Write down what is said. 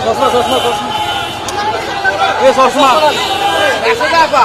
চশমা চশমা চশমা। এ চশমা।